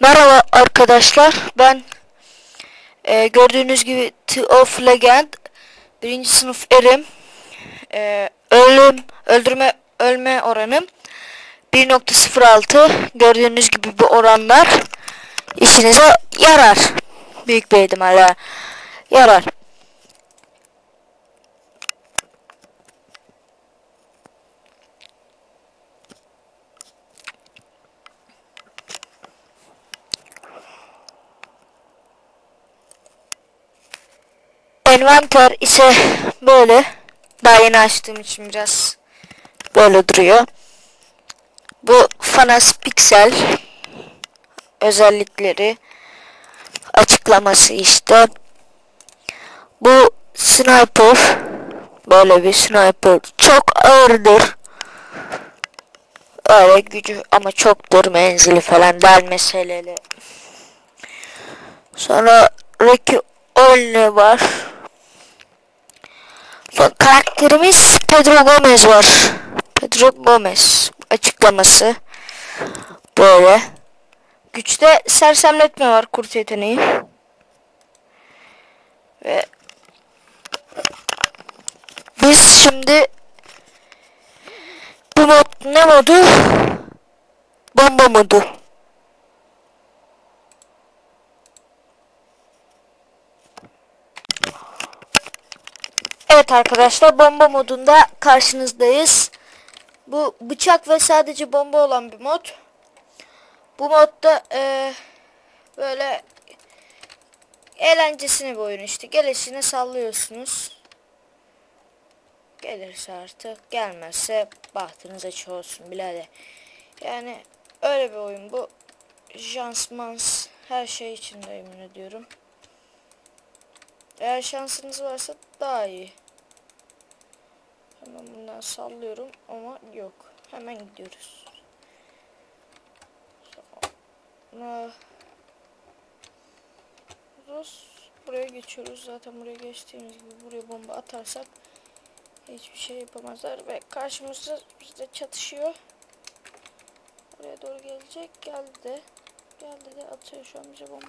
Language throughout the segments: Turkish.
Merhaba arkadaşlar. Ben e, gördüğünüz gibi T of Legend birinci sınıf erim. E, ölüm öldürme ölme oranım 1.06. Gördüğünüz gibi bu oranlar işinize yarar. Büyük bir ihtimalle yarar. Envanter ise böyle. Daha yeni açtığım için biraz böyle duruyor. Bu Fanas Pixel özellikleri açıklaması işte. Bu sniper böyle bir sniper çok ağırdır. Öyle gücü ama çoktur menzili falan der meseleli. Sonra Ricky Olne var. Karakterimiz Pedro Gomez var. Pedro Gomez açıklaması böyle. Güçte sersemletme var kurt yeteneği. Ve biz şimdi bu mod ne modu? Bomba modu. Evet arkadaşlar bomba modunda karşınızdayız. Bu bıçak ve sadece bomba olan bir mod. Bu modda e, böyle eğlencesine bir oyun işte. Gelişine sallıyorsunuz. Gelirse artık gelmezse bahtınız açık olsun birader. Yani öyle bir oyun bu. Jansmans her şey içinde emin ediyorum. Eğer şansınız varsa daha iyi. Hemen bundan sallıyorum ama yok. Hemen gidiyoruz. Sonra buraya geçiyoruz. Zaten buraya geçtiğimiz gibi buraya bomba atarsak hiçbir şey yapamazlar ve karşımızda bizde çatışıyor. Buraya doğru gelecek. Geldi de. Geldi de atıyor şu an bize bomba.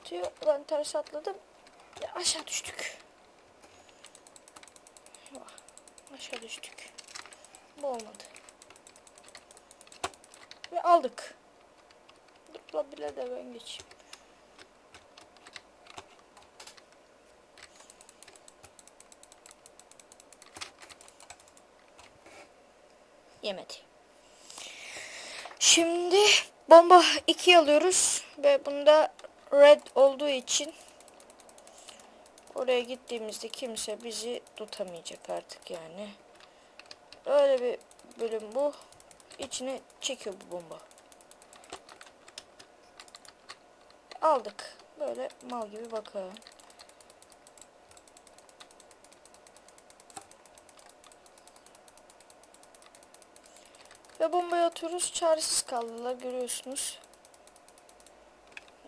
Atıyor. Ben ters atladım. Aşağı düştük. Aşağı düştük. Bu olmadı. Ve aldık. Dur bile de ben geçeyim. Yemedi. Şimdi bomba 2 alıyoruz ve bunda red olduğu için oraya gittiğimizde kimse bizi tutamayacak artık yani. Öyle bir bölüm bu. İçine çekiyor bu bomba. Aldık. Böyle mal gibi bakalım. Ve bombayı atıyoruz. Çaresiz kaldılar görüyorsunuz.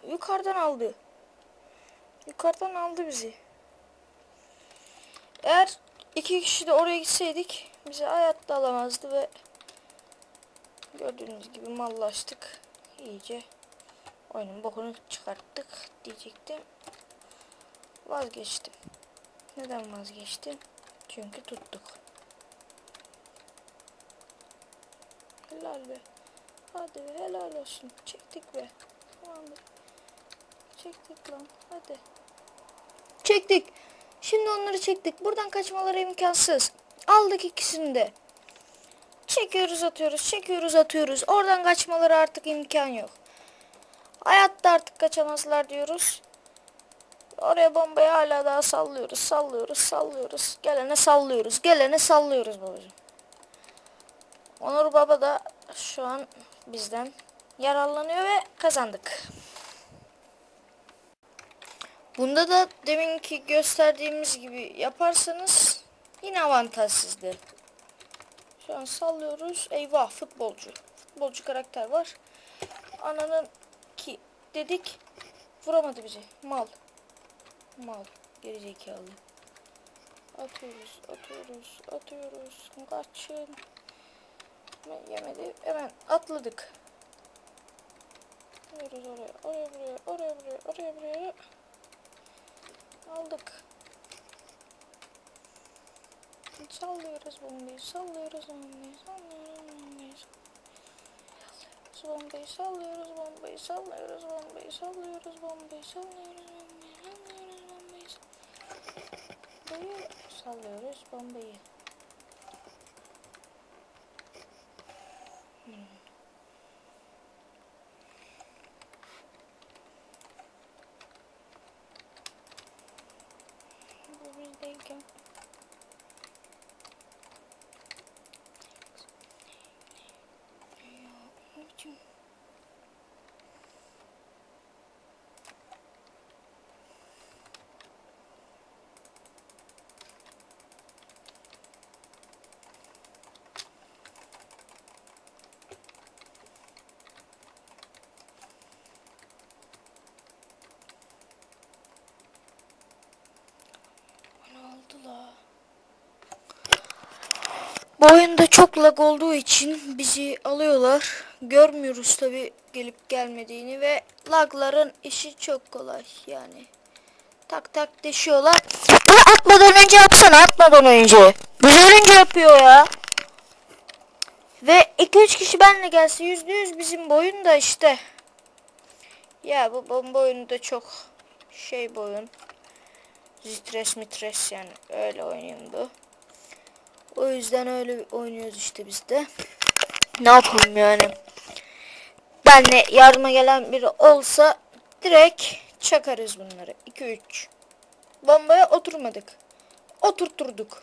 Yukarıdan aldı. Yukarıdan aldı bizi. Eğer iki kişi de oraya gitseydik bizi hayatta alamazdı ve gördüğünüz gibi mallaştık. iyice oyunun bokunu çıkarttık diyecektim. Vazgeçtim. Neden vazgeçtim? Çünkü tuttuk. Helal be. Hadi be helal olsun. Çektik be. Çektik lan. Hadi. Çektik. Şimdi onları çektik. Buradan kaçmaları imkansız. Aldık ikisini de. Çekiyoruz atıyoruz. Çekiyoruz atıyoruz. Oradan kaçmaları artık imkan yok. Hayatta artık kaçamazlar diyoruz. Oraya bombayı hala daha sallıyoruz. Sallıyoruz. Sallıyoruz. Gelene sallıyoruz. Gelene sallıyoruz babacığım. Onur Baba da şu an bizden yararlanıyor ve kazandık. Bunda da deminki gösterdiğimiz gibi yaparsanız yine avantaj sizde. Şu an sallıyoruz. Eyvah futbolcu. Futbolcu karakter var. Ananın ki dedik vuramadı bizi. Mal. Mal. Gerizekalı. Atıyoruz, atıyoruz, atıyoruz. Kaçın. Yemedi. Hemen atladık. Sallıyoruz oraya. Oraya buraya. Oraya buraya. Oraya buraya. Aldık. Sallıyoruz bombayı. Sallıyoruz bombayı. Sallıyoruz bombayı. Bombayı sallıyoruz bombayı sallıyoruz bombayı sallıyoruz bombayı sallıyoruz bombayı sallıyoruz bombayı sallıyoruz bombayı Bu bizdeyken Ya, anneciğim. Ne oldu la? Bu oyunda çok lag olduğu için bizi alıyorlar. Görmüyoruz tabi gelip gelmediğini ve lagların işi çok kolay yani. Tak tak deşiyorlar. Bunu atmadan önce yapsana atmadan önce. Güzel önce yapıyor ya. Ve 2-3 kişi benle gelse %100 bizim boyun da işte. Ya bu bomba oyunu da çok şey bir oyun. Stres mitres yani öyle bu. O yüzden öyle oynuyoruz işte biz de. Ne yapalım yani. Benle yardıma gelen biri olsa direkt çakarız bunları. 2-3. Bombaya oturmadık. Oturturduk.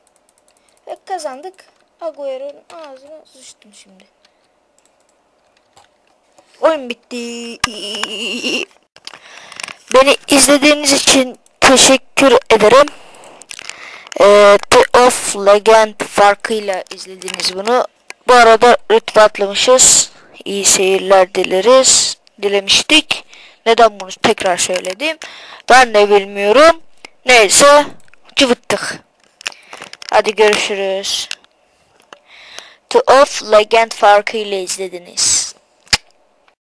Ve kazandık. Agüero'nun ağzına sıçtım şimdi. Oyun bitti. Beni izlediğiniz için teşekkür ederim. Ee, The of Legend farkıyla izlediniz bunu. Bu arada rütbe atlamışız. İyi seyirler dileriz. Dilemiştik. Neden bunu tekrar söyledim? Ben de bilmiyorum. Neyse. Cıvıttık. Hadi görüşürüz. The of Legend farkıyla izlediniz.